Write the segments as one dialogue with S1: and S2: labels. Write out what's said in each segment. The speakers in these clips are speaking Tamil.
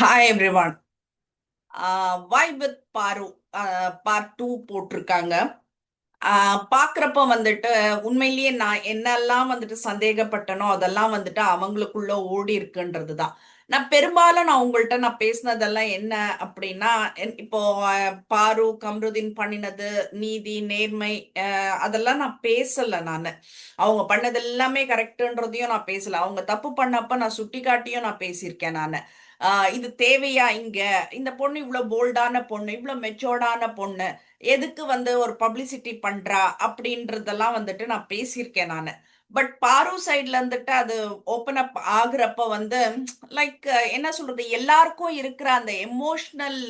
S1: Hi everyone vibe with Paaru part two போட்டிருக்காங்க. Uh, பார்க்குறப்ப வந்துட்டு உண்மையிலேயே நான் என்னெல்லாம் வந்துட்டு சந்தேகப்பட்டனோ அதெல்லாம் வந்துட்டு அவங்களுக்குள்ள ஓடி இருக்குன்றது தான். நான் பெரும்பாலும் நான் உங்கள்கிட்ட நான் பேசினதெல்லாம் என்ன அப்படின்னா என்- இப்போ uh, பாரு கம்ருதீன் பண்ணினது நீதி நேர்மை uh, அதெல்லாம் நான் பேசலை நான். அவங்க பண்ணது எல்லாமே கரெக்டுன்றதையும் நான் பேசலை. அவங்க தப்பு பண்ணப்ப நான் சுட்டி காட்டியும் நான் பேசியிருக்கேன் நான். இது தேவையா இங்க? இந்த பொண்ணு இவ்வளவு போல்டான பொண்ணு இவ்வளவு மெச்சோர்டான பொண்ணு எதுக்கு வந்து ஒரு பப்ளிசிட்டி பண்றா? அப்படின்றதெல்லாம் வந்துட்டு நான் பேசியிருக்கேன் நான். பட் பாரு சைட்ல இருந்துட்டு அது ஓப்பன் அப் ஆகுறப்ப வந்து லைக் என்ன சொல்றது எல்லாருக்கும் இருக்கிற அந்த எமோஷனல்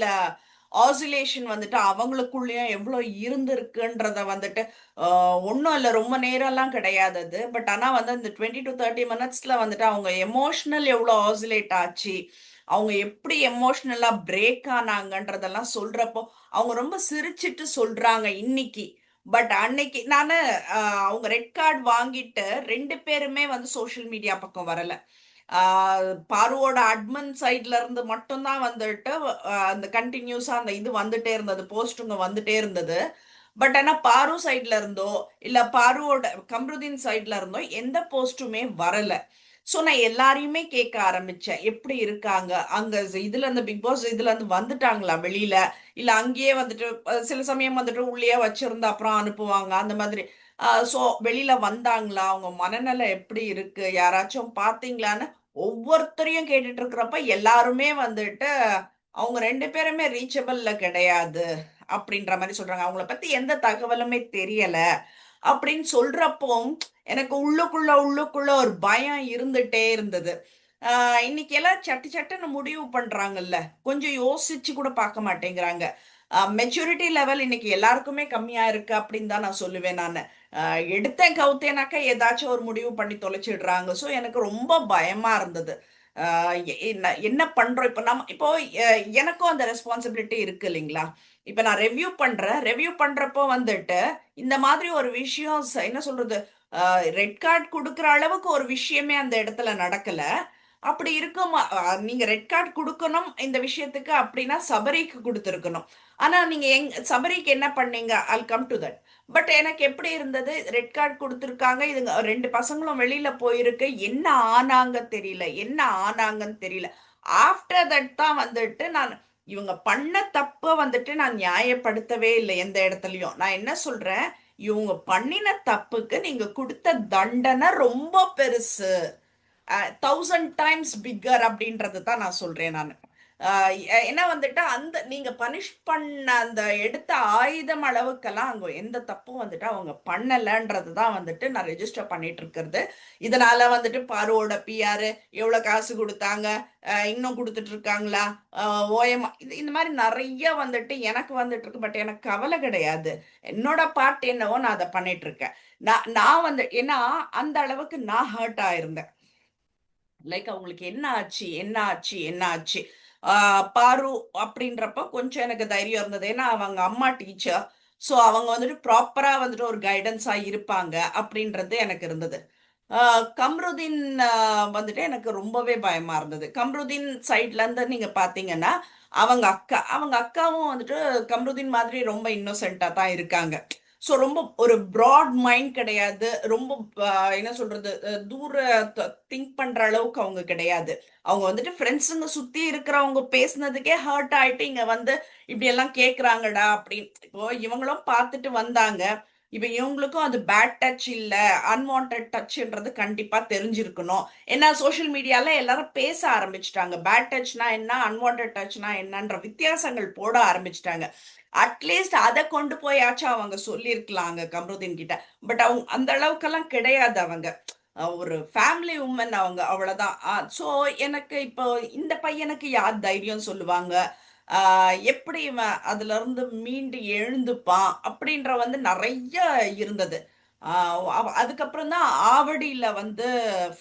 S1: ஆசிலேஷன் வந்துட்டு அவங்களுக்குள்ளேயும் எவ்வளோ இருந்திருக்குன்றத வந்துட்டு ஒன்றும் இல்லை ரொம்ப நேரம்லாம் கிடையாது அது. பட் ஆனால் வந்து இந்த டுவெண்ட்டி டு தேர்ட்டி மினிட்ஸில் வந்துட்டு அவங்க எமோஷ்னல் எவ்வளோ ஆசிலேட் ஆச்சு அவங்க எப்படி எமோஷ்னலா பிரேக் ஆனாங்கன்றதெல்லாம் சொல்றப்போ அவங்க ரொம்ப சிரிச்சிட்டு சொல்றாங்க இன்னைக்கு. பட் அன்னைக்கு நான் அவங்க ரெட் கார்டு வாங்கிட்டு ரெண்டு பேருமே வந்து சோஷியல் மீடியா பக்கம் வரல. பாருவோட அட்மன் சைட்ல இருந்து மட்டும்தான் வந்துட்டு அந்த கண்டினியூஸா அந்த இது வந்துட்டே இருந்தது போஸ்ட்டுங்க வந்துட்டே இருந்தது. பட் ஆனா பாரு சைட்ல இருந்தோ இல்ல பாருவோட கம்ருதீன் சைட்ல இருந்தோ எந்த போஸ்ட்டுமே வரல. ஸோ நான் எல்லாரையுமே கேட்க ஆரம்பிச்சேன். எப்படி இருக்காங்க? அங்க இதுல இருந்து பிக் பாஸ் இதுல இருந்து வந்துட்டாங்களா வெளியில? இல்ல அங்கேயே வந்துட்டு சில சமயம் வந்துட்டு உள்ளே வச்சிருந்து அப்புறம் அனுப்புவாங்க? அந்த மாதிரி. ஸோ வெளியில வந்தாங்களா? அவங்க மனநிலை எப்படி இருக்கு? யாராச்சும் பாத்தீங்களான்னு ஒவ்வொருத்தரையும் கேட்டுட்டு இருக்கிறப்ப எல்லாருமே வந்துட்டு அவங்க ரெண்டு பேருமே ரீச்சபிள்ல கிடையாது. அப்படின்ற மாதிரி சொல்றாங்க. அவங்கள பத்தி எந்த தகவலுமே தெரியல. அப்படின்னு சொல்றப்போ எனக்கு உள்ளுக்குள்ள உள்ளுக்குள்ள ஒரு பயம் இருந்துட்டே இருந்தது. இன்னைக்கு எல்லாம் சட்டு சட்டுன்னு முடிவு பண்றாங்கல்ல. கொஞ்சம் யோசிச்சு கூட பார்க்க மாட்டேங்கிறாங்க. மெச்சூரிட்டி லெவல் இன்னைக்கு எல்லாருக்குமே கம்மியா இருக்கு அப்படின்னு தான் நான் சொல்லுவேன் நான். எடுத்தேன் கவுத்தேனாக்கா ஏதாச்சும் ஒரு முடிவு பண்ணி தொலைச்சிடுறாங்க. ஸோ எனக்கு ரொம்ப பயமா இருந்தது. என்ன என்ன பண்றோம்? இப்போ நம்ம இப்போ எனக்கும் அந்த ரெஸ்பான்சிபிலிட்டி இருக்கு இல்லைங்களா? இப்போ நான் ரெவ்யூ பண்றேன். ரெவ்யூ பண்றப்போ வந்துட்டு இந்த மாதிரி ஒரு விஷயம் ச- என்ன சொல்றது? ரெட் கார்டு கொடுக்குற அளவுக்கு ஒரு விஷயமே அந்த இடத்துல நடக்கல. அப்படி இருக்கும் நீங்க ரெட் கார்டு கொடுக்கணும் இந்த விஷயத்துக்கு அப்படின்னா சபரிக்கு கொடுத்துருக்கணும். ஆனா நீங்க எங் சபரிக்கு என்ன பண்ணீங்க? I'll come to that but எனக்கு எப்படி இருந்தது? ரெட் கார்டு கொடுத்துருக்காங்க இதுங்க ரெண்டு பசங்களும் வெளியில போயிருக்கு. என்ன ஆனாங்க தெரியல என்ன ஆனாங்கன்னு தெரியல. ஆஃப்டர் தட் தான் வந்துட்டு நான் இவங்க பண்ண தப்ப வந்துட்டு நான் நியாயப்படுத்தவே இல்லை எந்த இடத்துலயும். நான் என்ன சொல்றேன்? இவங்க பண்ணின தப்புக்கு நீங்க கொடுத்த தண்டனை ரொம்ப பெருசு. தௌசண்ட் டைம்ஸ் பிக்கர் அப்படின்றது தான் நான் சொல்றேன் நான். என்ன வந்துட்டு அந்த நீங்க பனிஷ் பண்ண அந்த எடுத்த ஆயுதம் அளவுக்கெல்லாம் அங்க எந்த தப்பும் வந்துட்டு அவங்க பண்ணலன்றது தான் வந்துட்டு நான் ரெஜிஸ்டர் பண்ணிட்டு இருக்கிறது. இதனால வந்துட்டு பாருவோட பிஆர் எவ்வளவு காசு கொடுத்தாங்க இன்னும் கொடுத்துட்டு இருக்காங்களா ஓயம் இது இந்த மாதிரி நிறைய வந்துட்டு எனக்கு வந்துட்டு இருக்கு. பட் எனக்கு கவலை கிடையாது. என்னோட பார்ட் என்னவோ நான் அதை பண்ணிட்டு இருக்கேன். நான் நான் வந்து ஏன்னா அந்த அளவுக்கு நான் ஹர்ட் ஆயிருந்தேன். லைக் அவங்களுக்கு என்ன ஆச்சு என்ன ஆச்சு என்ன ஆச்சு? பாரு அப்படின்றப்ப கொஞ்சம் எனக்கு தைரியம் இருந்தது. ஏன்னா அவங்க அம்மா டீச்சர் ஸோ அவங்க வந்துட்டு ப்ராப்பராக வந்துட்டு ஒரு கைடன்ஸாக இருப்பாங்க அப்படின்றது எனக்கு இருந்தது. கம்ருதீன் வந்துட்டு எனக்கு ரொம்பவே பயமா இருந்தது. கம்ருதீன் சைட்ல இருந்து நீங்க பாத்தீங்கன்னா அவங்க அக்கா அவங்க அக்காவும் வந்துட்டு கம்ருதீன் மாதிரி ரொம்ப இன்னோசென்ட்டா தான் இருக்காங்க. ஸோ ரொம்ப ஒரு ப்ராட் மைண்ட் கிடையாது. ரொம்ப என்ன சொல்றது தூர திங்க் பண்ற அளவுக்கு அவங்க கிடையாது. அவங்க வந்துட்டு ஃப்ரெண்ட்ஸுங்க சுத்தி இருக்கிறவங்க பேசுனதுக்கே ஹர்ட் ஆயிட்டு இங்க வந்து இப்படி எல்லாம் கேக்குறாங்கடா அப்படின்னு. இப்போ இவங்களும் பார்த்துட்டு வந்தாங்க. இப்போ இவங்களுக்கும் அது பேட் டச் இல்லை அன்வான்ட் டச்ன்றது கண்டிப்பாக தெரிஞ்சிருக்கணும். ஏன்னா சோஷியல் மீடியாவில் எல்லாரும் பேச ஆரம்பிச்சிட்டாங்க. பேட் டச்னா என்ன அன்வான்ட் டச்னா என்னன்ற வித்தியாசங்கள் போட ஆரம்பிச்சிட்டாங்க. அட்லீஸ்ட் அதை கொண்டு போயாச்சும் அவங்க சொல்லியிருக்கலாங்க கம்ருதீன் கிட்ட. பட் அவங்க அந்த அளவுக்கெல்லாம் கிடையாது அவங்க. ஒரு ஃபேமிலி உமன் அவங்க அவ்வளோதான் ஸோ எனக்கு இப்போ இந்த பையனுக்கு யார் தைரியம் சொல்லுவாங்க? எப்படி இவன் அதுல இருந்து மீண்டு எழுந்துப்பான் அப்படின்ற வந்து நிறைய இருந்தது. அதுக்கப்புறம் தான் ஆவடியில வந்து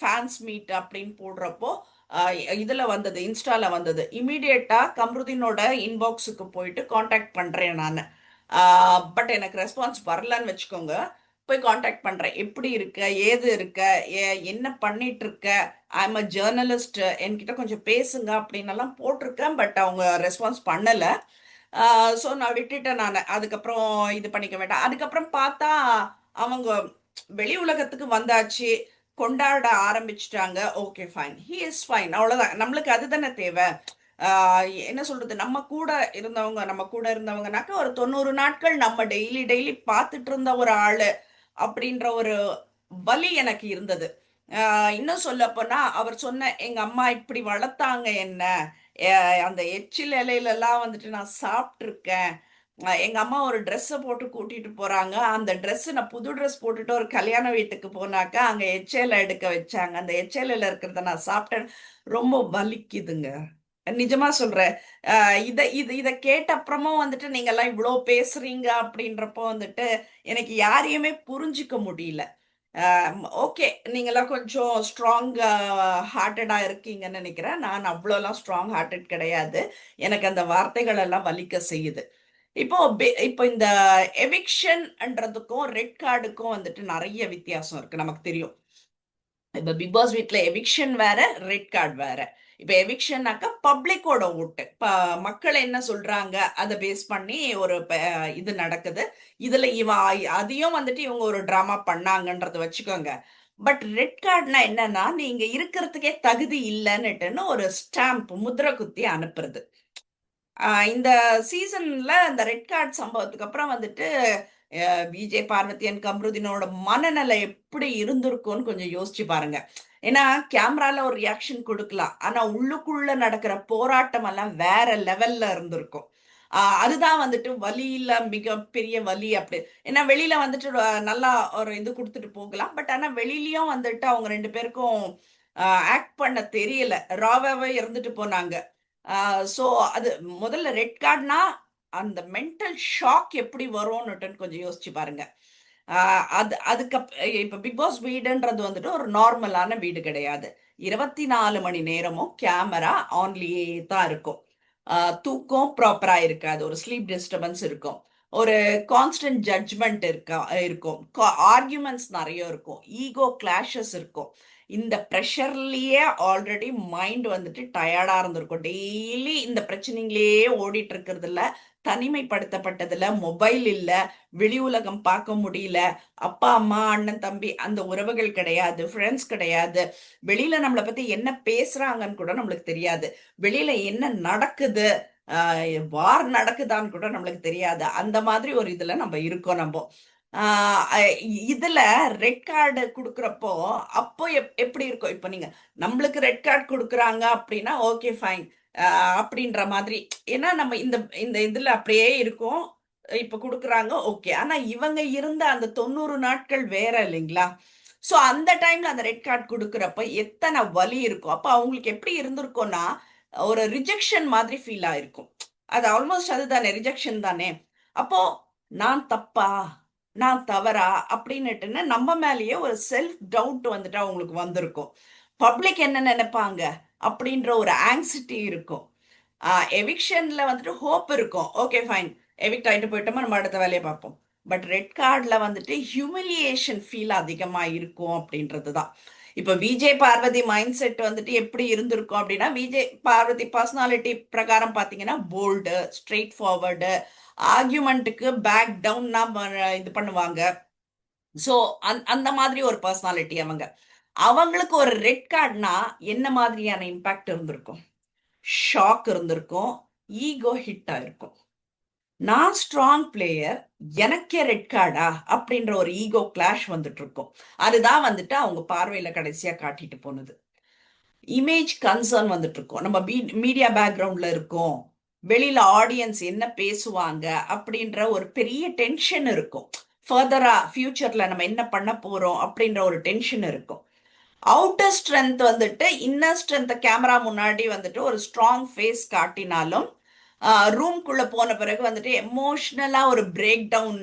S1: ஃபேன்ஸ் மீட் அப்படின்னு போடுறப்போ இதில் இதுல வந்தது இன்ஸ்டால வந்தது. இமீடியட்டா கம்ருதீனோட இன்பாக்ஸுக்கு போயிட்டு காண்டாக்ட் பண்றேன் நான். பட் எனக்கு ரெஸ்பான்ஸ் வரலன்னு வச்சுக்கோங்க. போய் காண்டாக்ட் பண்ணுறேன் எப்படி இருக்க? ஏது இருக்க? ஏ- என்ன பண்ணிட்டு இருக்க? ஐம் அ ஜேர்னலிஸ்ட் என்கிட்ட கொஞ்சம் பேசுங்க அப்படின்னு போட்டிருக்கேன். பட் அவங்க ரெஸ்பான்ஸ் பண்ணலை. ஸோ நான் விட்டுட்டேன் நான். அதுக்கப்புறம் இது பண்ணிக்க வேண்டாம். அதுக்கப்புறம் பார்த்தா அவங்க வெளி உலகத்துக்கு வந்தாச்சு. கொண்டாட ஆரம்பிச்சிட்டாங்க. Okay fine he is fine அவ்வளோதான் நம்மளுக்கு அதுதானே தேவை. என்ன சொல்றது? நம்ம கூட இருந்தவங்க நம்ம கூட இருந்தவங்கனாக்க ஒரு தொண்ணூறு நாட்கள் நம்ம டெய்லி டெய்லி பார்த்துட்டு இருந்த ஒரு ஆளு. அப்படின்ற ஒரு வலி எனக்கு இருந்தது. இன்னும் சொல்ல போனா அவர் சொன்ன எங்க அம்மா இப்படி வளர்த்தாங்க என்ன? அந்த எச்சில் இலையிலலாம் வந்துட்டு நான் சாப்பிட்ருக்கேன். எங்க அம்மா ஒரு ட்ரெஸ்ஸை போட்டு கூட்டிட்டு போறாங்க. அந்த ட்ரெஸ் நான் புது ட்ரெஸ் போட்டுட்டு ஒரு கல்யாண வீட்டுக்கு போனாக்கா அங்க எச்சேல எடுக்க வச்சாங்க. அந்த எச்சேல இருக்கிறத நான் சாப்பிட்டேன். ரொம்ப வலிக்குதுங்க. நிஜமா சொல்றேன் இதை இத இது இதை கேட்ட அப்புறமும் வந்துட்டு நீங்க எல்லாம் இவ்வளோ பேசுறீங்க அப்படின்றப்போ வந்துட்டு எனக்கு யாரையுமே புரிஞ்சிக்க முடியல. ஓகே. நீங்களாம் கொஞ்சம் ஸ்ட்ராங் ஹார்ட்டடாக இருக்கீங்கன்னு நினைக்கிறேன். நான் அவ்வளோலாம் ஸ்ட்ராங் ஹார்ட்டட் கிடையாது. எனக்கு அந்த வார்த்தைகள் எல்லாம் வலிக்க செய்யுது. இப்போ பே- இப்போ இந்த எவிக்ஷன்ன்றதுக்கும் ரெட் கார்டுக்கும் வந்துட்டு நிறைய வித்தியாசம் இருக்கு. நமக்கு தெரியும். இப்போ பிக் பாஸ் வீட்டில் எவிக்ஷன் வேற ரெட் கார்டு வேற. இப்ப எவிக்ஷன்னாக்கா பப்ளிக்கோட ஓட்டு. இப்ப மக்கள் என்ன சொல்றாங்க? அதை பேஸ் பண்ணி ஒரு ப- இது நடக்குது. இதுல இவன் அதையும் வந்துட்டு இவங்க ஒரு டிராமா பண்ணாங்கன்றத வச்சுக்கோங்க. பட் ரெட் கார்டுனா என்னன்னா நீங்க இருக்கிறதுக்கே தகுதி இல்லைன்னுட்டுன்னு ஒரு ஸ்டாம்ப் முதிரை குத்தி அனுப்புறது. இந்த சீசன்ல இந்த ரெட் கார்டு சம்பவத்துக்கு அப்புறம் வந்துட்டு விஜய் பார்வதியன் கம்ருதீனோட மனநிலை எப்படி இருந்திருக்கும்னு கொஞ்சம் யோசிச்சு பாருங்க. ஏன்னா கேமரால ஒரு ரியாக்ஷன் கொடுக்கலாம். ஆனா உள்ளுக்குள்ள நடக்கிற போராட்டம் எல்லாம் வேற லெவல்ல இருந்திருக்கும். அதுதான் வந்துட்டு வலியில மிகப்பெரிய வலி அப்படி. ஏன்னா வெளியில வந்துட்டு நல்லா ஒரு இது கொடுத்துட்டு போகலாம். பட் ஆனா வெளியிலயும் வந்துட்டு அவங்க ரெண்டு பேருக்கும் ஆக்ட் பண்ண தெரியல. ராவாவே இருந்துட்டு போனாங்க. ஸோ அது முதல்ல ரெட் கார்டுனா அந்த மென்டல் ஷாக் எப்படி வரும்னுட்டு கொஞ்சம் யோசிச்சு பாருங்க. அது அதுக்கு இப்போ பிக் பாஸ் வீடுன்றது வந்துட்டு ஒரு நார்மலான வீடு கிடையாது. இருபத்தி நாலு மணி நேரமும் கேமரா ஆன்லியே தான் இருக்கும். தூக்கம் ப்ராப்பராக இருக்காது. ஒரு ஸ்லீப் டிஸ்டர்பன்ஸ் இருக்கும். ஒரு கான்ஸ்டன்ட் ஜட்ஜ்மெண்ட் இருக்கா இருக்கும். ஆர்கியூமெண்ட்ஸ் நிறைய இருக்கும். ஈகோ கிளாஷஸ் இருக்கும். இந்த ப்ரெஷர்லேயே ஆல்ரெடி மைண்ட் வந்துட்டு டயர்டாக இருந்திருக்கும். டெய்லி இந்த பிரச்சனைங்களே ஓடிட்டு இருக்கிறதுல தனிமைப்படுத்தப்பட்டதுல மொபைல் இல்ல வெளி உலகம் பார்க்க முடியல அப்பா அம்மா அண்ணன் தம்பி அந்த உறவுகள் கிடையாது ஃப்ரெண்ட்ஸ் கிடையாது. வெளியில நம்மளை பத்தி என்ன பேசுறாங்கன்னு கூட நம்மளுக்கு தெரியாது. வெளியில என்ன நடக்குது வார் நடக்குதான்னு கூட நம்மளுக்கு தெரியாது. அந்த மாதிரி ஒரு இதுல நம்ம இருக்கோம் நம்ம. இதுல ரெட் கார்டு கொடுக்குறப்போ அப்போ எப்- எப்படி இருக்கும்? இப்போ நீங்க நம்மளுக்கு ரெட் கார்டு கொடுக்குறாங்க அப்படின்னா ஓகே ஃபைன் அப்படின்ற மாதிரி. ஏன்னா நம்ம இந்த இந்த இதுல அப்படியே இருக்கும். இப்ப கொடுக்குறாங்க ஓகே. ஆனா இவங்க இருந்த அந்த தொண்ணூறு நாட்கள் வேற இல்லைங்களா? ஸோ அந்த டைம்ல அந்த ரெட் கார்டு கொடுக்குறப்ப எத்தனை வலி இருக்கும்? அப்ப அவங்களுக்கு எப்படி இருந்திருக்கும்னா ஒரு ரிஜெக்ஷன் மாதிரி ஃபீல் ஆயிருக்கும். அது ஆல்மோஸ்ட் அதுதானே ரிஜெக்ஷன் தானே. அப்போ நான் தப்பா? நான் தவறா? அப்படின்னுட்டுன்னு நம்ம மேலேயே ஒரு செல்ஃப் டவுட் வந்துட்டு அவங்களுக்கு வந்திருக்கும். பப்ளிக் என்ன நினைப்பாங்க? அப்படின்ற ஒரு ஆங்ஸிட்டி இருக்கும். எவிக்ஷனில் வந்துட்டு ஹோப் இருக்கும். ஓகே ஃபைன் எவிக்ட் ஆயிட்டு போயிட்டோமா நம்ம அடுத்த வேலையை பார்ப்போம். பட் ரெட் கார்டில் வந்துட்டு ஹியூமிலியேஷன் ஃபீல் அதிகமாக இருக்கும் அப்படின்றது தான். இப்போ விஜய் பார்வதி மைண்ட் செட் வந்துட்டு எப்படி இருந்திருக்கும் அப்படின்னா விஜய் பார்வதி பர்சனாலிட்டி பிரகாரம் பார்த்தீங்கன்னா போல்டு ஸ்ட்ரெயிட் ஃபார்வர்டு ஆர்கியூமெண்ட்டுக்கு பேக் டவுன்னா இது பண்ணுவாங்க. ஸோ அந் அந்த மாதிரி ஒரு பர்சனாலிட்டி அவங்க. அவங்களுக்கு ஒரு ரெட் கார்டுனா என்ன மாதிரியான இம்பாக்ட் இருந்திருக்கும்? ஷாக் இருந்திருக்கும். ஈகோ ஹிட் ஆயிருக்கும் நான் ஸ்ட்ராங் பிளேயர் எனக்கே ரெட் கார்டா அப்படின்ற ஒரு ஈகோ கிளாஷ் வந்துட்டு இருக்கும் அதுதான் வந்துட்டு அவங்க பார்வையில கடைசியா காட்டிட்டு போனது. இமேஜ் கன்சர்ன் வந்துட்டு இருக்கோம் நம்ம மீடியா பேக்ரவுண்ட்ல இருக்கோம். வெளியில ஆடியன்ஸ் என்ன பேசுவாங்க? அப்படின்ற ஒரு பெரிய டென்ஷன் இருக்கும். ஃபர்தரா ஃபியூச்சர்ல நம்ம என்ன பண்ண போறோம்? அப்படின்ற ஒரு டென்ஷன் இருக்கும். அவுட்டர் ஸ்ட்ரென்த் வந்துட்டு இன்னர் ஸ்ட்ரென்த் கேமரா முன்னாடி வந்துட்டு ஒரு ஸ்ட்ராங் ஃபேஸ் காட்டினாலும் ரூம்குள்ள போன பிறகு வந்துட்டு எமோஷ்னலா ஒரு பிரேக் டவுன்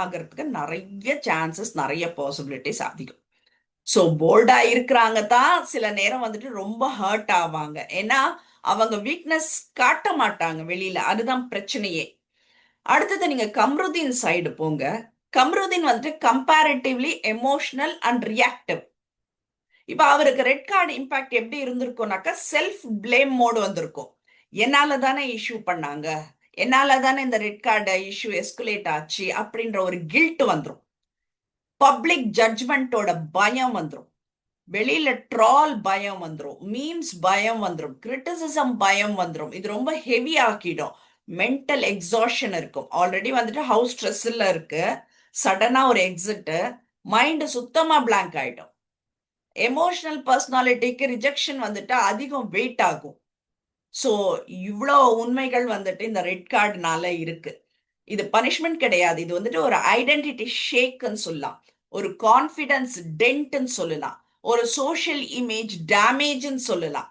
S1: ஆகிறதுக்கு நிறைய சான்சஸ் நிறைய பாசிபிலிட்டிஸ் அதிகம். ஸோ போல்டா இருக்கிறாங்க தான் சில நேரம் வந்துட்டு ரொம்ப ஹர்ட் ஆவாங்க. ஏன்னா அவங்க வீக்னஸ் காட்ட மாட்டாங்க வெளியில. அதுதான் பிரச்சனையே. அடுத்தது நீங்க கம்ருதீன் சைடு போங்க. கம்ருதீன் வந்துட்டு கம்பேரிட்டிவ்லி எமோஷனல் அண்ட் ரியாக்டிவ் இப்ப அவருக்கு ரெட் கார்டு இம்பாக்ட் எப்படி இருந்திருக்கும்னாக்கா செல்ஃப் பிளேம் மோடு வந்திருக்கும். என்னால தானே இஷ்யூ பண்ணாங்க? என்னால தானே இந்த ரெட் கார்டு இஷ்யூ எஸ்குலேட் ஆச்சு அப்படின்ற ஒரு கில்ட் வந்துடும் பப்ளிக் ஜட்ஜ்மெண்ட்டோட பயம் வந்துடும் வெளியில ட்ரால் பயம் வந்துடும் மீம்ஸ் பயம் வந்துடும் கிரிட்டிசிசம் பயம் வந்துடும் இது ரொம்ப ஹெவி ஆக்கிடும். மென்டல் எக்ஸாஷன் இருக்கும். ஆல்ரெடி வந்துட்டு ஹவுஸ் ஸ்ட்ரெஸ்ல இருக்கு. சடனா ஒரு எக்ஸிட்டு மைண்டு சுத்தமா பிளாங்க் ஆயிடும். எமோஷனல் பர்சனாலிட்டிக்கு ரிஜெக்ஷன் வந்துட்டு அதிகம் வெயிட் ஆகும். ஸோ இவ்வளோ உண்மைகள் வந்துட்டு இந்த ரெட் கார்டுனால இருக்கு. இது பனிஷ்மெண்ட் கிடையாது. இது வந்துட்டு ஒரு ஐடென்டிட்டி ஷேக்குன்னு சொல்லலாம். ஒரு கான்ஃபிடன்ஸ் டென்ட்னு சொல்லலாம். ஒரு சோஷியல் இமேஜ் டேமேஜ்னு சொல்லலாம்.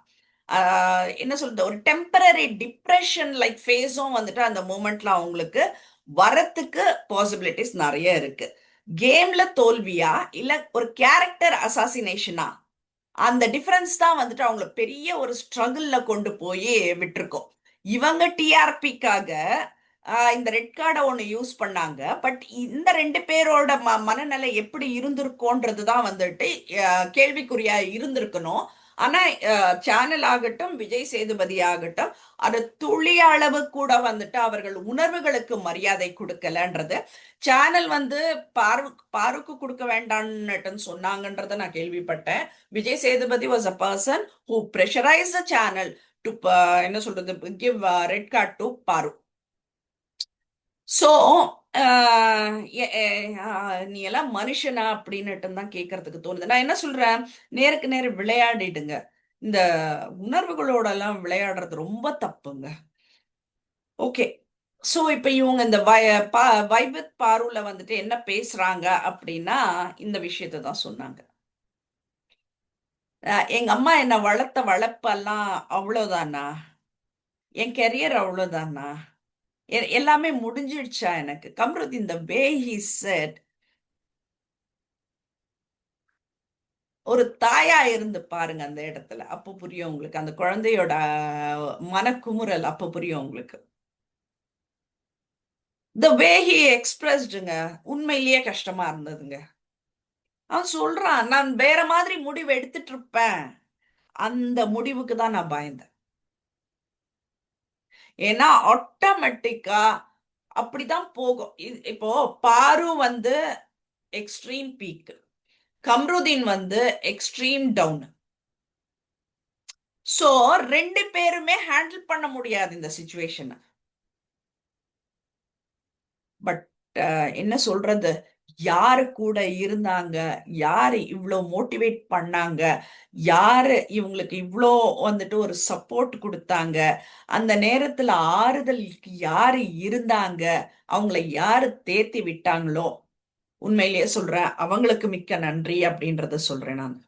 S1: என்ன சொல்றது? ஒரு டெம்பரரி டிப்ரெஷன் லைக் ஃபேஸும் வந்துட்டு அந்த மூமெண்ட்ல அவங்களுக்கு வரத்துக்கு பாசிபிலிட்டிஸ் நிறைய இருக்குது கேம்ல தோல்வியா இல்ல ஒரு கேரக்டர் அசாசினேஷனா அந்த டிஃபரன்ஸ் தான் வந்துட்டு அவங்கள பெரிய ஒரு ஸ்ட்ரகிள்ல கொண்டு போய் விட்டுருக்கோம். இவங்க டிஆர்பிக்காக இந்த ரெட் கார்டை ஒன்று யூஸ் பண்ணாங்க. பட் இந்த ரெண்டு பேரோட ம மனநிலை எப்படி இருந்திருக்கோன்றது தான் வந்துட்டு கேள்விக்குறியா இருந்திருக்கணும். ஆனா சேனல் ஆகட்டும் விஜய் சேதுபதி ஆகட்டும் அது துளி அளவு கூட வந்துட்டு அவர்கள் உணர்வுகளுக்கு மரியாதை கொடுக்கலன்றது. சேனல் வந்து பாரு பாருக்கு கொடுக்க வேண்டான்னுட்டுன்னு சொன்னாங்கன்றத நான் கேள்விப்பட்டேன். Vijay Sethupathi was a person who pressurise the channel to என்ன சொல்றது give red card to Paaru so நீ எல்லாம் மனுஷனா அப்படின்னுட்டு தான் கேட்கறதுக்கு தோணுது. நான் என்ன சொல்றேன்? நேருக்கு நேரம் விளையாடிடுங்க. இந்த உணர்வுகளோட எல்லாம் விளையாடுறது ரொம்ப தப்புங்க. ஓகே. ஸோ இப்போ இவங்க இந்த வய பா வைபத் பாருல வந்துட்டு என்ன பேசுறாங்க அப்படின்னா இந்த விஷயத்த தான் சொன்னாங்க. எங்க அம்மா என்ன வளர்த்த வளர்ப்பெல்லாம் அவ்வளோதானா என் கெரியர் அவ்வளோதானா எல்லாமே முடிஞ்சிடுச்சா எனக்கு? Kamrudeen the way he said ஒரு தாயா இருந்து பாருங்க அந்த இடத்துல. அப்போ புரியும் உங்களுக்கு. அந்த குழந்தையோட மனக்குமுறல் அப்போ புரியும் உங்களுக்கு. த வே ஹி எக்ஸ்பிரஸ்டுங்க உண்மையிலேயே கஷ்டமா இருந்ததுங்க. அவன் சொல்றான் நான் வேற மாதிரி முடிவு எடுத்துட்டு இருப்பேன். அந்த முடிவுக்கு தான் நான் பயந்தேன். ஏன்னா ஆட்டோமேட்டிக்கா அப்படிதான் போகும். இப்போ பாரு வந்து எக்ஸ்ட்ரீம் பீக் கம்ருதீன் வந்து எக்ஸ்ட்ரீம் டவுன் சோ ரெண்டு பேருமே ஹேண்டில் பண்ண முடியாது இந்த சுச்சுவேஷனை பட் என்ன சொல்றது? யாரு கூட இருந்தாங்க? யாரு இவ்வளோ மோட்டிவேட் பண்ணாங்க? யாரு இவங்களுக்கு இவ்வளோ வந்துட்டு ஒரு சப்போர்ட் கொடுத்தாங்க? அந்த நேரத்துல ஆறுதலுக்கு யாரு இருந்தாங்க? அவங்கள யாரு தேத்தி விட்டாங்களோ? உண்மையிலேயே சொல்றேன் அவங்களுக்கு மிக்க நன்றி அப்படின்றத சொல்றேன் நான்.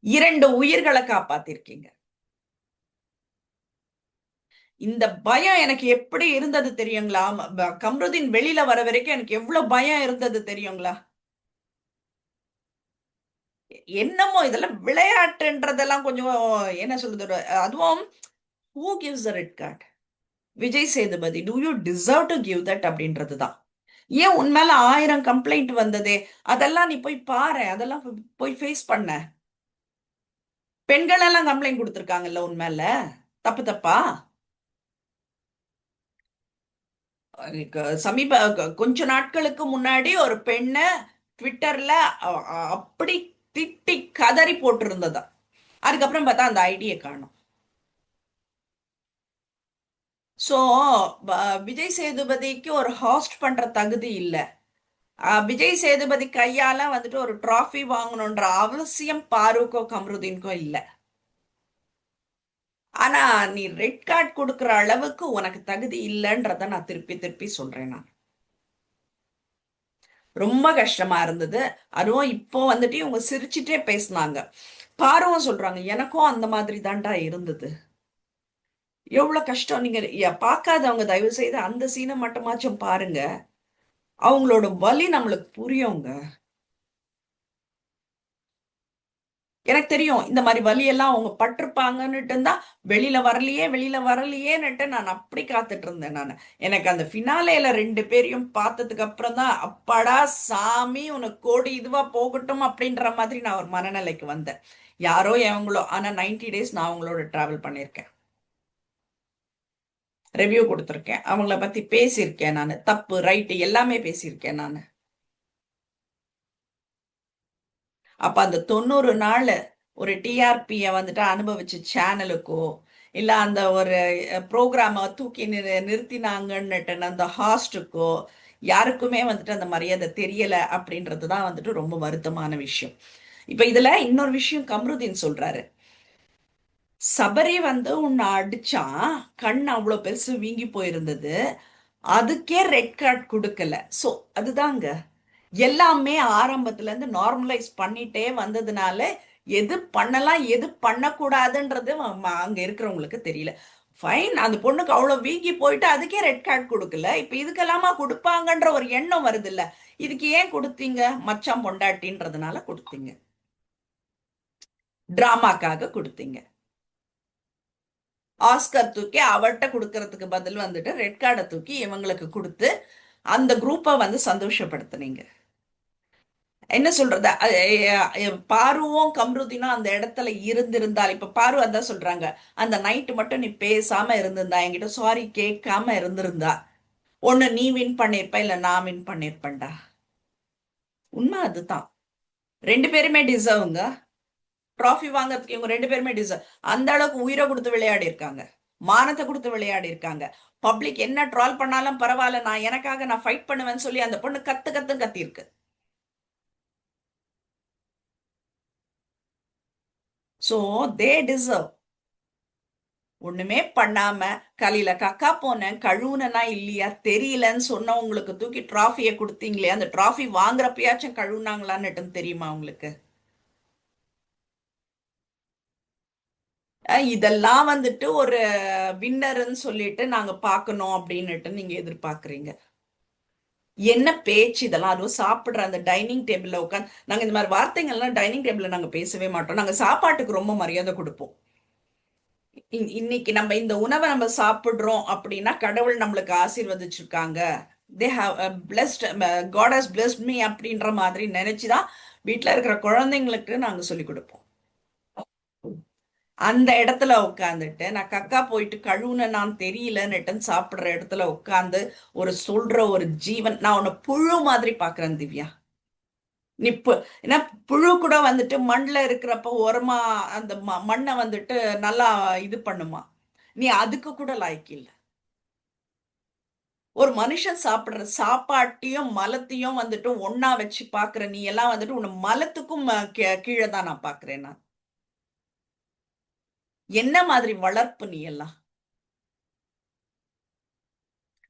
S1: இரண்டு உயிர்களை காப்பாத்திருக்கீங்க. இந்த பயம் எனக்கு எப்படி இருந்தது தெரியுங்களா? கம்ருதீன் வெளியில வர வரைக்கும் எனக்கு எவ்வளவு பயம் இருந்தது தெரியுங்களா? என்னமோ இதெல்லாம் விளையாட்டுன்றதெல்லாம் கொஞ்சம் என்ன சொல்றது அதுவும் who gives red card Vijay Sethupathi do you deserve to give that அப்படின்றது தான். ஏன் உன் மேல ஆயிரம் கம்ப்ளைண்ட் வந்ததே? அதெல்லாம் நீ போய் பாரு அதெல்லாம் போய் ஃபேஸ் பண்ண. பெண்கள் எல்லாம் கம்ப்ளைண்ட் கொடுத்துருக்காங்கல்ல உன் மேல? தப்பு தப்பா? சமீப கொஞ்ச நாட்களுக்கு முன்னாடி ஒரு பெண்ணை ட்விட்டர்ல அப்படி திட்டி கதறி போட்டிருந்ததா. அதுக்கப்புறம் பார்த்தா அந்த ஐடியை காணும். ஸோ விஜய் சேதுபதிக்கு ஒரு ஹாஸ்ட் பண்ற தகுதி இல்லை. விஜய் சேதுபதி கையால வந்துட்டு ஒரு ட்ராஃபி வாங்கணுன்ற அவசியம் பாருக்கோ கம்ருதீன்கோ இல்லை. ஆனா நீ ரெட் கார்டு கொடுக்குற அளவுக்கு உனக்கு தகுதி இல்லைன்றத நான் திருப்பி திருப்பி சொல்றேன் நான். ரொம்ப கஷ்டமா இருந்தது. அதுவும் இப்போ வந்துட்டு இவங்க சிரிச்சுட்டே பேசினாங்க. பாருவும் சொல்றாங்க. எனக்கும் அந்த மாதிரி தாண்டா இருந்தது. எவ்வளவு கஷ்டம். நீங்க பார்க்காதவங்க தயவு செய்து அந்த சீனை மட்டுமாச்சும் பாருங்க. அவங்களோட வலி நம்மளுக்கு புரியுங்க. எனக்கு தெரியும் இந்த மாதிரி வலியெல்லாம் அவங்க பட்டிருப்பாங்கன்னுட்டு இருந்தா வெளியில வரலையே வெளியில வரலையேன்னுட்டு நான் அப்படி காத்துட்டு இருந்தேன் நான். எனக்கு அந்த ஃபினாலேல ரெண்டு பேரையும் பார்த்ததுக்கு அப்புறம் தான் அப்பாடா சாமி உனக்கு கோடி இதுவா போகட்டும் அப்படின்ற மாதிரி நான் ஒரு மனநிலைக்கு வந்தேன். யாரோ எவங்களோ ஆனா நைன்டி டேஸ் நான் அவங்களோட டிராவல் பண்ணியிருக்கேன். ரிவ்யூ கொடுத்துருக்கேன். அவங்கள பத்தி பேசியிருக்கேன் நான். தப்பு ரைட்டு எல்லாமே பேசியிருக்கேன் நான். அப்போ அந்த தொண்ணூறு நாள் ஒரு டிஆர்பியை வந்துட்டு அனுபவிச்ச சேனலுக்கோ இல்லை அந்த ஒரு ப்ரோக்ராமை தூக்கி நிறு நிறுத்தினாங்கன்னுட்டு அந்த ஹாஸ்ட்டுக்கோ யாருக்குமே வந்துட்டு அந்த மரியாதை தெரியலை அப்படின்றது தான் வந்துட்டு ரொம்ப வருத்தமான விஷயம். இப்போ இதில் இன்னொரு விஷயம் கம்ருதீன் சொல்கிறாரு சபரி வந்து உன்னை அடிச்சான் கண் அவ்வளோ பெருசு வீங்கி போயிருந்தது. அதுக்கே ரெட் கார்டு கொடுக்கல. ஸோ அதுதாங்க. எல்லாமே ஆரம்பத்துல இருந்து நார்மலைஸ் பண்ணிட்டே வந்ததுனால எது பண்ணலாம் எது பண்ணக்கூடாதுன்றது அங்க இருக்கிறவங்களுக்கு தெரியல. ஃபைன் அந்த பொண்ணுக்கு அவ்வளவு வீங்கி போயிட்டு அதுக்கே ரெட் கார்டு கொடுக்கல. இப்ப இதுக்கெல்லாமா கொடுப்பாங்கன்ற ஒரு எண்ணம் வருது இல்ல இதுக்கு ஏன் கொடுத்தீங்க? மச்சான் பொண்டாட்டின்றதுனால கொடுத்தீங்க. டிராமாக்காக கொடுத்தீங்க. ஆஸ்கர் தூக்கி அவட்ட கொடுக்கறதுக்கு பதில் வந்துட்டு ரெட் கார்டை தூக்கி இவங்களுக்கு கொடுத்து அந்த குரூப்பை வந்து சந்தோஷப்படுத்துனீங்க. என்ன சொல்றது? பாருவும் கம்ருதினும் அந்த இடத்துல இருந்திருந்தால் இப்ப பாரு அதான் சொல்றாங்க. அந்த நைட்டு மட்டும் நீ பேசாம இருந்திருந்தா என்கிட்ட சாரி கேட்காம இருந்திருந்தா ஒண்ணு நீ வின் பண்ணிருப்ப இல்ல நான் வின் பண்ணிருப்பேன்டா. உண்மை அதுதான். ரெண்டு பேருமே டிசர்வ்ங்க ட்ராஃபி வாங்கறதுக்கு இவங்க ரெண்டு பேருமே டிசர்வ் அந்த அளவுக்கு உயிரை கொடுத்து விளையாடி இருக்காங்க. மானத்தை கொடுத்து விளையாடி இருக்காங்க. பப்ளிக் என்ன ட்ரால் பண்ணாலும் பரவாயில்ல நான் எனக்காக நான் ஃபைட் பண்ணுவேன்னு சொல்லி அந்த பொண்ணு கத்து கத்து கத்திருக்கு ஸோ தே டிசர்வ் ஒண்ணுமே பண்ணாம கலையில கக்கா போனேன் கழுவுனா இல்லையா தெரியலன்னு சொன்ன உங்களுக்கு தூக்கி டிராஃபியை கொடுத்தீங்களே அந்த டிராஃபி வாங்குறப்பயாச்சும் கழுவுனாங்களான்னு தெரியுமா உங்களுக்கு? இதெல்லாம் வந்துட்டு ஒரு வின்னர்ன்னு சொல்லிட்டு நாங்க பார்க்கணும் அப்படின்னுட்டு நீங்க எதிர்பார்க்குறீங்க. என்ன பேச்சு இதெல்லாம்? அதுவும் சாப்பிட்ற அந்த டைனிங் டேபிள்ல உட்காந்து நாங்க இந்த மாதிரி வார்த்தைகள்லாம் டைனிங் டேபிள்ல நாங்க பேசவே மாட்டோம். நாங்க சாப்பாட்டுக்கு ரொம்ப மரியாதை கொடுப்போம். இன்னைக்கு நம்ம இந்த உணவை நம்ம சாப்பிடுறோம் அப்படின்னா கடவுள் நம்மளுக்கு ஆசீர்வதிச்சிருக்காங்க. They have blessed God has blessed me அப்படின்ற மாதிரி நினைச்சுதான் வீட்டில் இருக்கிற குழந்தைங்களுக்கு நாங்கள் சொல்லி கொடுப்போம். அந்த இடத்துல உட்காந்துட்டு நான் கக்கா போயிட்டு கழுவுன நான் தெரியலன்னுட்டு சாப்பிடுற இடத்துல உட்காந்து ஒரு சொல்ற ஒரு ஜீவன். நான் உன்னை புழு மாதிரி பாக்குறேன் திவ்யா. நிப்பு ஏன்னா புழு கூட வந்துட்டு மண்ணில் இருக்கிறப்ப உரமா அந்த மண்ணை வந்துட்டு நல்லா இது பண்ணுமா. நீ அதுக்கு கூட லாய்க்கு இல்லை. ஒரு மனுஷன் சாப்பிடுற சாப்பாட்டையும் மலத்தையும் வந்துட்டு ஒன்னா வச்சு பாக்குற நீ எல்லாம் வந்துட்டு உன்னை மலத்துக்கும் கீழே தான் நான் பாக்குறேன் நான். என்ன மாதிரி வளர்ப்பு நீ எல்லாம்?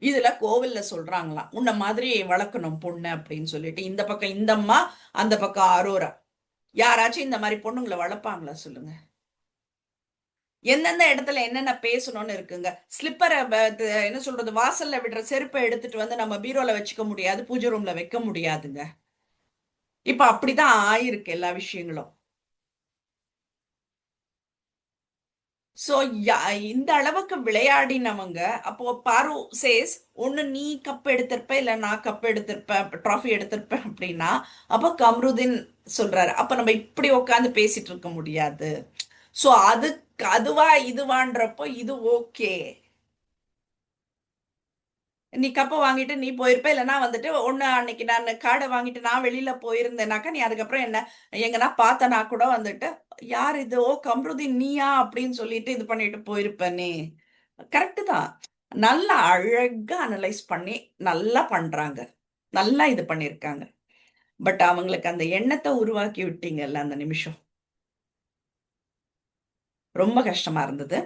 S1: இதுல கோவில்ல சொல்றாங்களாம் உன்ன மாதிரி வளர்க்கணும் பொண்ணு அப்படின்னு சொல்லிட்டு. இந்த பக்கம் இந்த அம்மா அந்த பக்கம் அரோரா. யாராச்சும் இந்த மாதிரி பொண்ணுங்களை வளர்ப்பாங்களா சொல்லுங்க. எந்தெந்த இடத்துல என்னென்ன பேசணும்னு இருக்குங்க. ஸ்லிப்பரை என்ன சொல்றது வாசல்ல விடுற செருப்பை எடுத்துட்டு வந்து நம்ம பீரோல வச்சுக்க முடியாது பூஜை ரூம்ல வைக்க முடியாதுங்க. இப்ப அப்படிதான் ஆயிருக்கு எல்லா விஷயங்களும். சோ இந்த அளவுக்கு விளையாடினவங்க அப்போ பாரு சேஸ் ஒண்ணு நீ கப் எடுத்திருப்ப இல்ல நான் கப் எடுத்திருப்பேன் ட்ராஃபி எடுத்திருப்பேன் அப்படின்னா அப்போ கம்ருதீன் சொல்றாரு. அப்ப நம்ம இப்படி உட்காந்து பேசிட்டு இருக்க முடியாது. சோ அது அதுவா இதுவான்றப்போ இது ஓகே நீ கப்பை வாங்கிட்டு நீ போயிருப்ப இல்லைன்னா வந்துட்டு ஒன்று அன்னைக்கு நான் காடை வாங்கிட்டு நான் வெளியில போயிருந்தேனாக்கா நீ அதுக்கப்புறம் என்ன எங்கன்னா பார்த்தனா கூட வந்துட்டு யார் இது? ஓ கம்ருதி நீயா? அப்படின்னு சொல்லிட்டு இது பண்ணிட்டு போயிருப்பனே. கரெக்டு தான். நல்லா அழகா அனலைஸ் பண்ணி நல்லா பண்றாங்க. நல்லா இது பண்ணியிருக்காங்க பட் அவங்களுக்கு அந்த எண்ணத்தை உருவாக்கி விட்டீங்கல்ல அந்த நிமிஷம். ரொம்ப கஷ்டமா இருந்தது.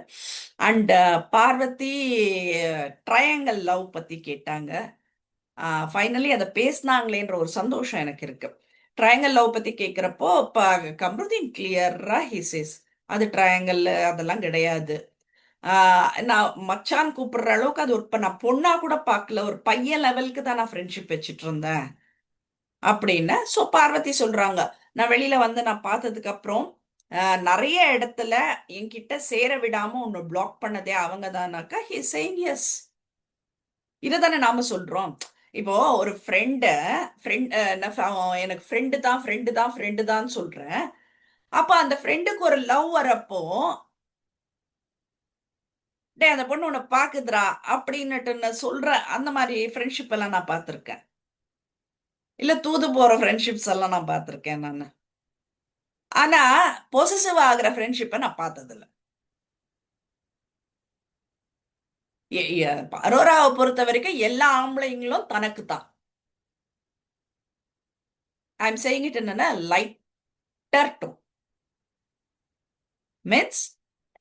S1: அண்ட் பார்வதி ட்ரையாங்கல் லவ் பத்தி கேட்டாங்க. ஃபைனலி அதை பேசினாங்களேன்ற ஒரு சந்தோஷம் எனக்கு இருக்கு. ட்ரையாங்கல் லவ் பத்தி கேட்குறப்போ இப்போ கம்ருதீன் கிளியரா ஹிசிஸ் அது ட்ரையாங்கல் அதெல்லாம் கிடையாது. நான் மச்சான் கூப்பிடுற அளவுக்கு அது ஒரு நான் பொண்ணா கூட பார்க்கல. ஒரு பையன் லெவலுக்கு தான் நான் ஃப்ரெண்ட்ஷிப் வச்சுட்டு இருந்தேன். அப்படின்னு ஸோ பார்வதி சொல்றாங்க. நான் வெளியில வந்து நான் பார்த்ததுக்கு அப்புறம் நிறைய இடத்துல என்கிட்ட சேர விடாம ஒன்று பிளாக் பண்ணதே அவங்க தானாக்கா ஹி எஸ் எஸ் இதுதானே நாம சொல்றோம். இப்போ ஒரு ஃப்ரெண்ட ஃப்ரெண்ட் எனக்கு ஃப்ரெண்டு தான் ஃப்ரெண்டு தான் ஃப்ரெண்டு தான் சொல்றேன். அப்ப அந்த ஃப்ரெண்டுக்கு ஒரு லவ் வரப்போ டே அந்த பொண்ணு உன்னை பாக்குதுரா அப்படின்னுட்டு நான் சொல்ற அந்த மாதிரி ஃப்ரெண்ட்ஷிப் எல்லாம் நான் பார்த்துருக்கேன். இல்ல தூது போற ஃப்ரெண்ட்ஷிப்ஸ் எல்லாம் நான் பார்த்துருக்கேன் நான். ஆனா பொசிசிவ் ஆகிற ஃப்ரெண்ட்ஷிப்பை நான் பார்த்ததில்ல. அரோராவை பொறுத்த வரைக்கும் எல்லா ஆம்பளைங்களும் தனக்கு தான் ஐ எம் சேயிங் இட் என்னன்னா லைட்டர் டோ மீன்ஸ்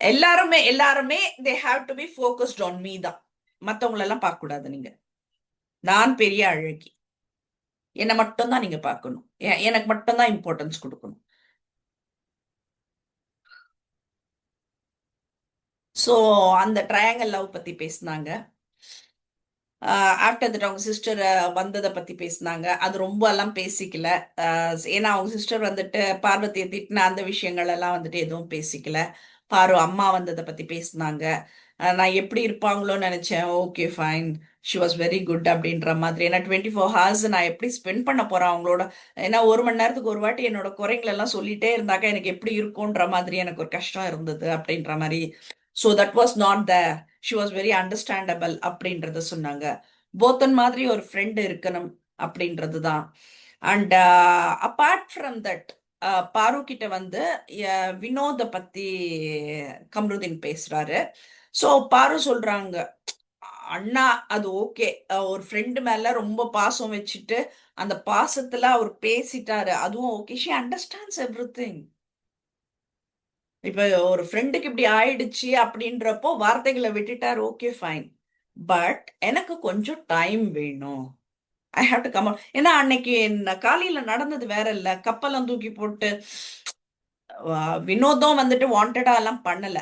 S1: எல்லாருமே எல்லாருமே they have to be focused on me தான். மற்றவங்களெல்லாம் பார்க்கக்கூடாது நீங்க. நான் பெரிய அழகி. என்னை மட்டும்தான் நீங்க பார்க்கணும். எனக்கு மட்டும்தான் இம்பார்ட்டன்ஸ் கொடுக்கணும். ஸோ அந்த ட்ரையாங்கல் லவ் பற்றி பேசினாங்க. ஆஃப்டர் தட் அவங்க சிஸ்டர் வந்ததை பற்றி பேசினாங்க. அது ரொம்ப எல்லாம் பேசிக்கல ஏன்னா அவங்க சிஸ்டர் வந்துட்டு பார்வதியை திட்டின அந்த விஷயங்கள் எல்லாம் வந்துட்டு எதுவும் பேசிக்கல. பாரு அம்மா வந்ததை பற்றி பேசினாங்க. நான் எப்படி இருப்பாங்களோன்னு நினச்சேன். Okay fine she was very good அப்படின்ற மாதிரி. ஏன்னா டுவெண்ட்டி ஃபோர் ஹவர்ஸ் நான் எப்படி ஸ்பெண்ட் பண்ண போகிறேன் அவங்களோட? ஏன்னா ஒரு மணி நேரத்துக்கு ஒரு வாட்டி என்னோட குறைங்களெல்லாம் சொல்லிட்டே இருந்தாக்கா எனக்கு எப்படி இருக்கும்ன்ற மாதிரி எனக்கு ஒரு கஷ்டம் இருந்தது அப்படின்ற மாதிரி so that was not the she was very understandable அப்படின்றத சொன்னாங்க. போத்தன் மாதிரி ஒரு ஃப்ரெண்டு இருக்கணும் அப்படின்றது தான். அண்ட் அப்பார்ட் ஃப்ரம் தட் பாரு கிட்ட வந்து வினோத பத்தி கம்ருதீன் பேசுறாரு. ஸோ பாரு சொல்றாங்க அண்ணா அது ஓகே ஒரு ஃப்ரெண்டு மேல ரொம்ப பாசம் வச்சுட்டு அந்த பாசத்துல அவர் பேசிட்டாரு. அதுவும் okay she understands everything இப்ப ஒரு ஃப்ரெண்டுக்கு இப்படி ஆயிடுச்சு அப்படின்றப்போ வார்த்தைகளை விட்டுட்டார் ஓகே ஃபைன் பட் எனக்கு கொஞ்சம் டைம் வேணும். ஐ ஹாவ் டு கம் ஏன்னா அன்னைக்கு என்ன காலையில நடந்தது வேற இல்ல. கப்பெல்லாம் தூக்கி போட்டு வினோதம் வந்துட்டு வாண்டடா எல்லாம் பண்ணல.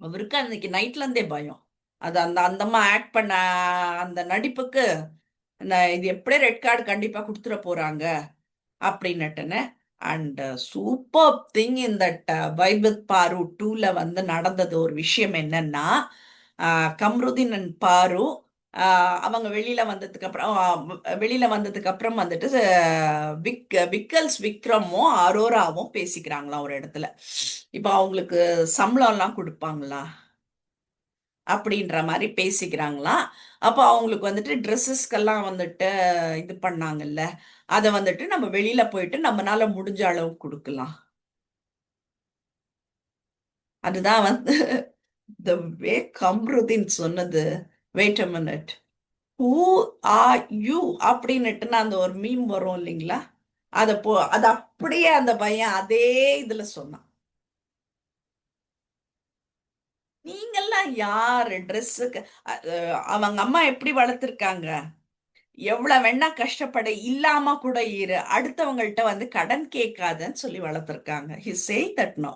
S1: அவருக்கு அன்னைக்கு நைட்ல இருந்தே பயம். அது அந்த அந்தம்மா ஆக்ட் பண்ண அந்த நடிப்புக்கு இது எப்படியே ரெட் கார்டு கண்டிப்பா கொடுத்துட போறாங்க. அப்படின்னுட்டுன்னு and super thing in vibe with Paaru டூவில் வந்து நடந்தது ஒரு விஷயம் என்னன்னா கம்ருதீன் அண்ட் பாரு அவங்க வெளியில வந்ததுக்கு அப்புறம் ஆஹ் வெளியில வந்ததுக்கு அப்புறம் வந்துட்டு விக் விக்கல்ஸ் விக்ரமும் அரோராவும் பேசிக்கிறாங்களாம் ஒரு இடத்துல. இப்போ அவங்களுக்கு சம்பளம்லாம் கொடுப்பாங்களா? அப்படின்ற மாதிரி பேசிக்கிறாங்களாம். அப்போ அவங்களுக்கு வந்துட்டு ட்ரெஸ்ஸஸ்க்கெல்லாம் வந்துட்டு இது பண்ணாங்கல்ல. அதை வந்துட்டு நம்ம வெளியில போயிட்டு நம்மளால முடிஞ்ச அளவு கொடுக்கலாம். அதுதான் வந்து த வே கம்ருதின் சொன்னது. Wait a minute who are you அப்படின்னுட்டு நான் அந்த ஒரு மீம் வரும் இல்லைங்களா? அதை போ அது அப்படியே அந்த பையன் அதே இதுல சொன்னான். நீங்கெல்லாம் யாரு? ட்ரெஸ்ஸுக்கு அவங்க அம்மா எப்படி வளர்த்துருக்காங்க? எவ்வளவு வேணா கஷ்டப்பட இல்லாம கூட இரு. அடுத்தவங்கள்ட்ட வந்து கடன் கேட்காதன்னு சொல்லி வளர்த்துருக்காங்க. ஹி சே தட் நோ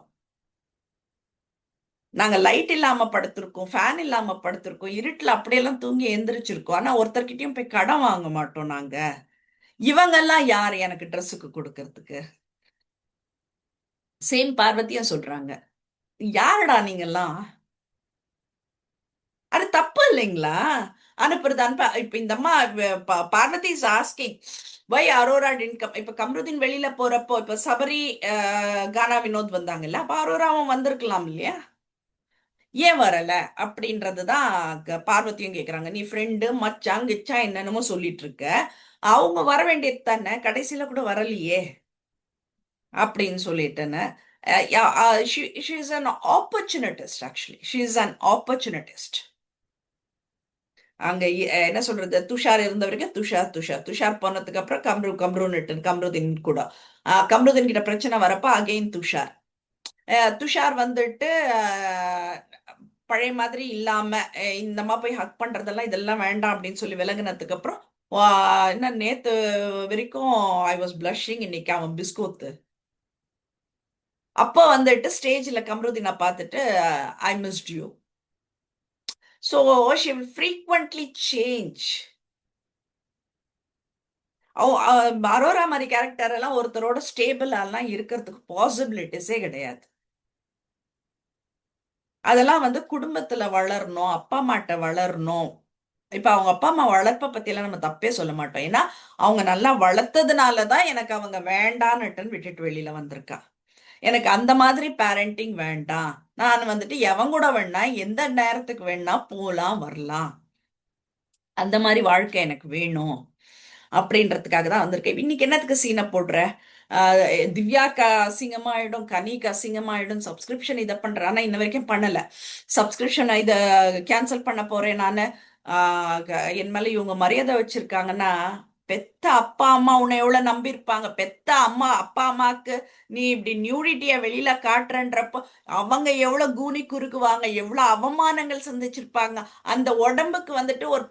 S1: நாங்க லைட் இல்லாம படுத்திருக்கோம் ஃபேன் இல்லாம படுத்திருக்கோம் இருட்டுல அப்படியெல்லாம் தூங்கி எந்திரிச்சிருக்கோம். ஆனா ஒருத்தர்கிட்டயும் போய் கடன் வாங்க மாட்டோம் நாங்க. இவங்கெல்லாம் யார் எனக்கு ட்ரெஸ்ஸுக்கு கொடுக்கறதுக்கு? சேம் பார்வதியும் சொல்றாங்க. யாருடா நீங்கெல்லாம்? அது தப்பு இல்லைங்களா? அனுப்புறது அனுப்ப இப்ப இந்த அம்மா Parvathi is asking why Aurora income இப்ப கம்ருதீன் வெளியில போறப்போ இப்ப சபரி கானா வினோத் வந்தாங்கல்ல அப்ப அரோராவும் வந்திருக்கலாம் இல்லையா? ஏன் வரல? அப்படின்றதுதான் க- பார்வதியும் கேக்குறாங்க. நீ ஃப்ரெண்டு மச்சான் கிச்சா என்னென்னமோ சொல்லிட்டு இருக்க அவங்க வர வேண்டியது தானே? கடைசியில கூட வரலையே. அப்படின்னு சொல்லிட்டுன்னு. She is an opportunist actually she is an opportunist அங்க என்ன சொல்றது? துஷார் இருந்த வரைக்கும் துஷார் துஷார் துஷார் போனதுக்கு அப்புறம் கம்ரு கம்ருன்னுட்டு கம்ருதீன் கூட. கம்ருதின் கிட்ட பிரச்சனை வரப்ப அகைன் துஷார். துஷார் வந்துட்டு பழைய மாதிரி இல்லாம அஹ் இந்த மாதிரி போய் ஹக் பண்றதெல்லாம் இதெல்லாம் வேண்டாம் அப்படின்னு சொல்லி விலகினதுக்கு அப்புறம் என்ன நேத்து வரைக்கும் ஐ வாஸ் பிளஷிங் இன்னைக்கு அவன் பிஸ்கோத்து. அப்போ வந்துட்டு ஸ்டேஜ்ல கம்ருதீனை பார்த்துட்டு I missed you so oh, she will frequently change Aurora oh, um, மாதிரி கேரக்டர் எல்லாம் ஒருத்தரோட ஸ்டேபிளாலாம் இருக்கிறதுக்கு பாசிபிலிட்டிஸே கிடையாது. அதெல்லாம் வந்து குடும்பத்துல வளரணும் அப்பா அம்மாட்ட வளரணும். இப்ப அவங்க அப்பா அம்மா வளர்ப்ப பத்தியெல்லாம் நம்ம தப்பே சொல்ல மாட்டோம். ஏன்னா அவங்க நல்லா வளர்த்ததுனாலதான் எனக்கு அவங்க வேண்டான்னுட்டுன்னு விட்டுட்டு வெளியில வந்திருக்கா. எனக்கு அந்த மாதிரி பேரண்டிங் வேண்டாம். நான் வந்துட்டு எவன் கூட வேணா எந்த நேரத்துக்கு வேணா போலாம் வரலாம். அந்த மாதிரி வாழ்க்கை எனக்கு வேணும் அப்படின்றதுக்காக தான் வந்திருக்கேன். இன்னைக்கு என்னத்துக்கு சீனை போடுற? திவ்யாக்கு அசிங்கமாயிடும் கனிக்கு அசிங்கமாயிடும் சப்ஸ்கிரிப்ஷன் இதை பண்றேன் ஆனா இன்ன வரைக்கும் பண்ணல. சப்ஸ்கிரிப்ஷன் இதை கேன்சல் பண்ண போறேன் நான். என் மேல இவங்க மரியாதை வச்சிருக்காங்கன்னா பெத்த அப்பா அம்மா உன்னை எவ்வளவு நம்பியிருப்பாங்க? பெத்த அம்மா அப்பா அம்மாக்கு நீ இப்படி நியூடிட்டிய வெளியில காட்டுறன்றப்போ அவங்க எவ்வளவு கூனி குறுக்குவாங்க? எவ்வளவு அவமானங்கள் சந்திச்சிருப்பாங்க? அந்த உடம்புக்கு வந்துட்டு ஒரு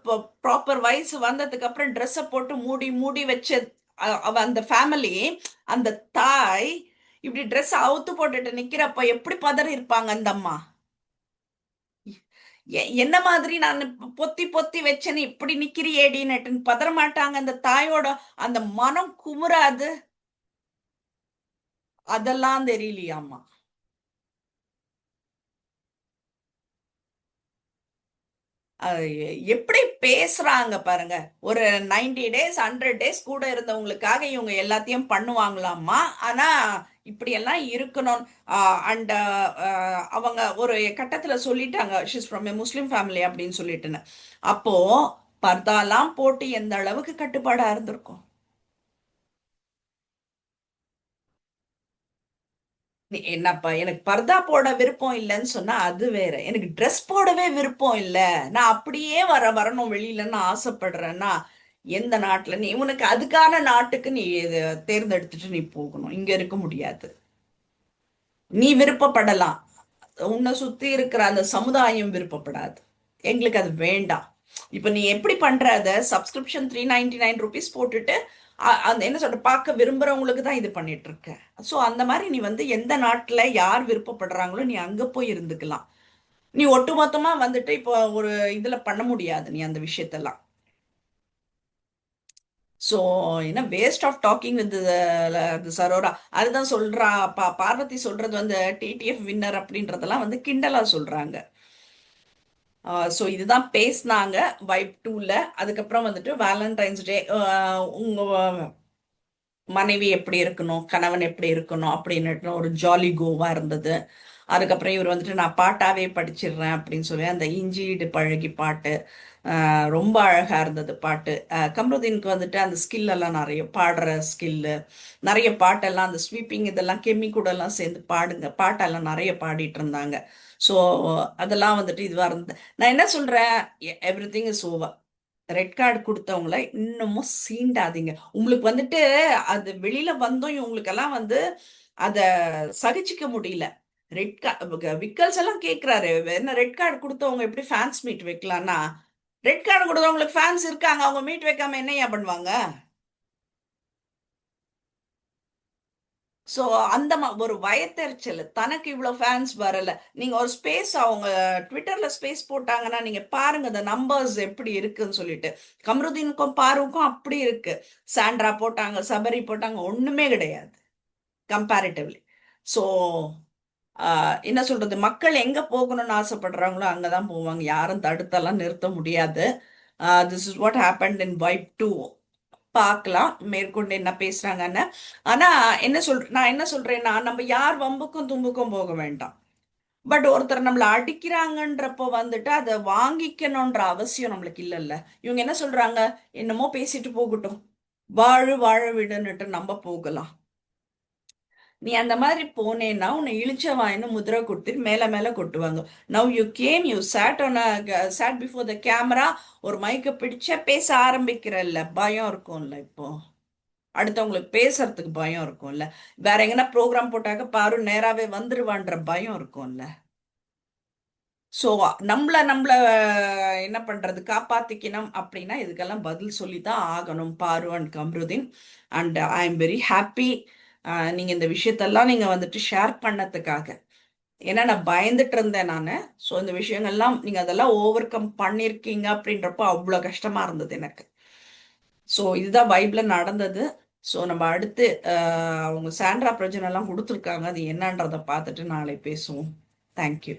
S1: ப்ராப்பர் வயசு வந்ததுக்கு அப்புறம் ட்ரெஸ்ஸை போட்டு மூடி மூடி வச்ச அந்த ஃபேமிலி அந்த தாய் இப்படி ட்ரெஸ் அவுத்து போட்டுட்டு நிக்கிறப்ப எப்படி பதறி இருப்பாங்க அந்த அம்மா? என்ன மாதிரி நான் பொத்தி பொத்தி வச்சேன்னு இப்படி நிக்கிறியேடின்னு பதற மாட்டாங்க அந்த தாயோட அந்த மனம் குமுறாது. அதெல்லாம் தெரியலையாமா எப்படி பேசுறாங்க பாருங்க. ஒரு நைன்டி டேஸ் ஹண்ட்ரட் டேஸ் கூட இருந்தவங்களுக்காக இவங்க எல்லாத்தையும் பண்ணுவாங்களாமா ஆனா இப்படியெல்லாம் இருக்கணும். அண்ட் அவங்க ஒரு கட்டத்தில் சொல்லிட்டாங்க. ஷிஸ் ஃப்ரம் முஸ்லீம் ஃபேமிலி அப்படின்னு சொல்லிட்டுன்னு. அப்போ பர்தாலாம் போட்டு எந்த அளவுக்கு கட்டுப்பாடாக இருந்திருக்கும்? என்னப்பா எனக்கு பர்தா போட விருப்பம் இல்லைன்னு சொன்னா அது வேற. எனக்கு ட்ரெஸ் போடவே விருப்பம் இல்லை. நான் அப்படியே வர வரணும் வெளியிலன்னு ஆசைப்படுறேன்னா எந்த நாட்டில் நீ உனக்கு அதுக்கான நாட்டுக்கு நீ தேர்ந்தெடுத்துட்டு நீ போகணும். இங்க இருக்க முடியாது. நீ விருப்பப்படலாம். உன்னை சுத்தி இருக்கிற அந்த சமுதாயம் விருப்பப்படாது. எங்களுக்கு அது வேண்டாம். இப்போ நீ எப்படி பண்ற அதை? Subscription three ninety nine rupees போட்டுட்டு அந்த என்ன சொல்ற பார்க்க விரும்புறவங்களுக்கு தான் இது பண்ணிட்டு இருக்க ஸோ அந்த மாதிரி நீ வந்து எந்த நாட்டில் யார் விருப்பப்படுறாங்களோ நீ அங்கே போய் இருந்துக்கலாம். நீ ஒட்டுமொத்தமா வந்துட்டு இப்போ ஒரு இதுல பண்ண முடியாது நீ அந்த விஷயத்தெல்லாம். ஸோ என்ன வேஸ்ட் ஆஃப் டாக்கிங் வித் சரோரா அதுதான் சொல்றா பா பார்வதி சொல்றது வந்து டிடிஎஃப் வின்னர் அப்படின்றதெல்லாம் வந்து கிண்டலா சொல்றாங்க. ஸோ இதுதான் பேசினாங்க வைப் டூவில் அதுக்கப்புறம் வந்துட்டு வேலண்டைன்ஸ் டே உங்கள் மனைவி எப்படி இருக்கணும் கணவன் எப்படி இருக்கணும் அப்படின்னு ஒரு ஜாலி கோவாக இருந்தது. அதுக்கப்புறம் இவர் வந்துட்டு நான் பாட்டாவே படிச்சிடுறேன் அப்படின்னு சொல்லி அந்த இஞ்சிடு பழகி பாட்டு. ரொம்ப அழகாக இருந்தது பாட்டு. கமருதீனுக்கு வந்துட்டு அந்த ஸ்கில்லெல்லாம் நிறைய பாடுற ஸ்கில்லு நிறைய பாட்டெல்லாம் அந்த ஸ்வீப்பிங் இதெல்லாம் கெமி கூடலாம் சேர்ந்து பாடுங்க. பாட்டெல்லாம் நிறைய பாடிட்டு இருந்தாங்க. ஸோ அதெல்லாம் வந்துட்டு இதுவாக இருந்தது நான் என்ன சொல்கிறேன் everything is over red card கொடுத்தவங்கள இன்னமும் சீண்டாதீங்க. உங்களுக்கு வந்துட்டு அது வெளியில் வந்தோம் இவங்களுக்கெல்லாம் வந்து அதை சகிச்சிக்க முடியல. ரெட் கார்டு விக்கல்ஸ் எல்லாம் கேட்குறாரு என்ன ரெட் கார்டு கொடுத்தவங்க எப்படி ஃபேன்ஸ் மீட் வைக்கலாம்னா ரெட் கார்டு கொடுக்குறவங்களுக்கு ஃபேன்ஸ் இருக்காங்க அவங்க மீட் வைக்காம என்னையா பண்ணுவாங்க? ஸோ அந்த ஒரு வயத்தெரிச்சல். தனக்கு இவ்வளோ ஃபேன்ஸ் வரல. நீங்க ஒரு ஸ்பேஸ் அவங்க ட்விட்டர்ல ஸ்பேஸ் போட்டாங்கன்னா நீங்க பாருங்க இந்த நம்பர்ஸ் எப்படி இருக்குன்னு சொல்லிட்டு. கமருதீனுக்கும் பாருக்கும் அப்படி இருக்கு. சாண்ட்ரா போட்டாங்க சபரி போட்டாங்க ஒண்ணுமே கிடையாது. கம்பேரிட்டிவ்லி ஸோ என்ன சொல்றது? மக்கள் எங்க போகணும்னு ஆசைப்படுறாங்களோ அங்கதான் போவாங்க. யாரும் தடுத்தெல்லாம் நிறுத்த முடியாது. This is what happen in vibe too பார்க்கலாம். மேற்கொண்டு என்ன பேசுறாங்கன்னு. ஆனா என்ன சொல் நான் என்ன சொல்றேன்னா நம்ம யார் வம்புக்கும் தும்புக்கும் போக வேண்டாம். பட் ஒருத்தர் நம்மளை அடிக்கிறாங்கன்றப்போ வந்துட்டு அதை வாங்கிக்கணும்ன்ற அவசியம் நம்மளுக்கு இல்லைல்ல. இவங்க என்ன சொல்றாங்க? என்னமோ பேசிட்டு போகட்டும். வாழு வாழ விடுன்னுட்டு நம்ம போகலாம். நீ அந்த மாதிரி போனேன்னா உன்னை இழிச்ச வாயின்னு முதிரை கொடுத்துட்டு மேலே மேலே கொட்டுவாங்க. Now you came you sat on set before the camera ஒரு மைக்கை பிடிச்ச பேச ஆரம்பிக்கிறல்ல. பயம் இருக்கும்ல இப்போ. அடுத்தவங்களுக்கு பேசுறதுக்கு பயம் இருக்கும்ல. வேற எங்கன்னா ப்ரோக்ராம் போட்டாக்க பாரு நேராகவே வந்துருவான்ற பயம் இருக்கும்ல. ஸோ நம்மள நம்மள என்ன பண்றது? காப்பாத்திக்கணும் அப்படின்னா இதுக்கெல்லாம் பதில் சொல்லி தான் ஆகணும். Paaru and Kamrudeen. And I am very happy நீங்கள் இந்த விஷயத்தெல்லாம் நீங்கள் வந்துட்டு ஷேர் பண்ணதுக்காக. ஏன்னா நான் பயந்துட்டு இருந்தேன் நான். ஸோ இந்த விஷயங்கள்லாம் நீங்கள் அதெல்லாம் ஓவர் கம் பண்ணியிருக்கீங்க அப்படின்றப்போ அவ்வளோ கஷ்டமாக இருந்தது எனக்கு. ஸோ இதுதான் பைபிளில் நடந்தது. ஸோ நம்ம அடுத்து அவங்க சாண்ட்ரா பிரச்சனைலாம் கொடுத்துருக்காங்க. அது என்னன்றதை பார்த்துட்டு நாளை பேசுவோம். தேங்க்யூ